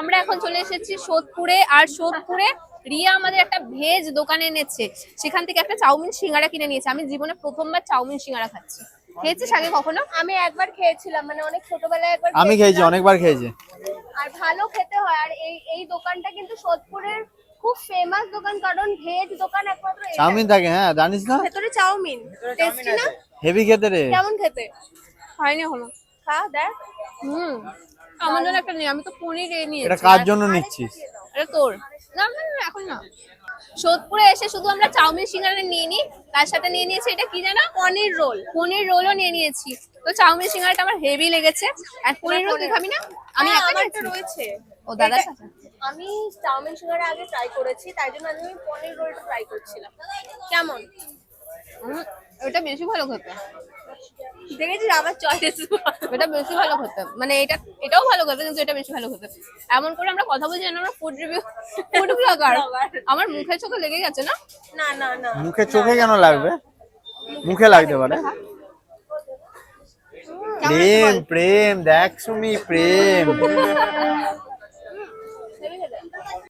আমরা এখন চলে এসেছি সোদপুরে আর সোদপুরে রিয়া আমাদের একটা ভেজ দোকানে এনেছে। সেখান থেকে একটা চাউমিন সিঙ্গারা কিনে নিয়েছে। আমি জীবনে প্রথমবার চাউমিন সিঙ্গারা খাচ্ছি। খেয়েছিস আগে কখনো? আমি একবার খেয়েছিলাম মানে অনেক ছোটবেলায় একবার আমি খেয়েছি অনেকবার খেয়েছি। আর ভালো খেতে হয়। আর এই এই দোকানটা কিন্তু সোদপুরের খুব ফেমাস দোকান কারণ ভেজ দোকান একমাত্র। চাউমিন থাকে হ্যাঁ জানিস না? ভেতরে চাউমিন। টেস্টি না? হেভি খেতে রে। কেমন খেতে? খাইনি এখনও। খা দেখ। হুম। আমার জন্য একটা নেই আমি তো পনির এ নিয়েছি। এটা কার জন্য নিচ্ছিস? এটা তোর। না না না, এখন না। সোদপুরে এসে শুধু আমরা চাউমিন সিঙ্গারা নিয়ে নিই তার সাথে নিয়ে নিয়েছি এটা কি জানো? পনির রোল। পনির রোলও নিয়ে নিয়েছি। তো চাউমিন সিঙ্গারাটা আমার হেভি লেগেছে। আর পনির রোল তুই খাবি না? আমি হ্যাঁ, একা আমার খাচ্ছি। একটা রয়েছে। ও দাদার এটা- সাথে? আমি চাউমিন সিঙ্গারা আগে ট্রাই করেছি তাই জন্য আমি পনির রোলটা ট্রাই করছিলাম। কেমন? এটা বেশি ভালো খেতে। দেখেছিস আবার চয়েস এটা বেশি ভালো খেতে মানে এটা এটাও ভালো খেতে কিন্তু এটা বেশি ভালো খেতে এমন করে আমরা কথা বলছি আমরা ফুড রিভিউ ফুড ব্লগার আমার মুখে চোখে লেগে গেছে না? না না না। মুখে চোখে কেন লাগবে? মুখে লাগতে পারে? প্রেম প্রেম দেখ সুমি প্রেম।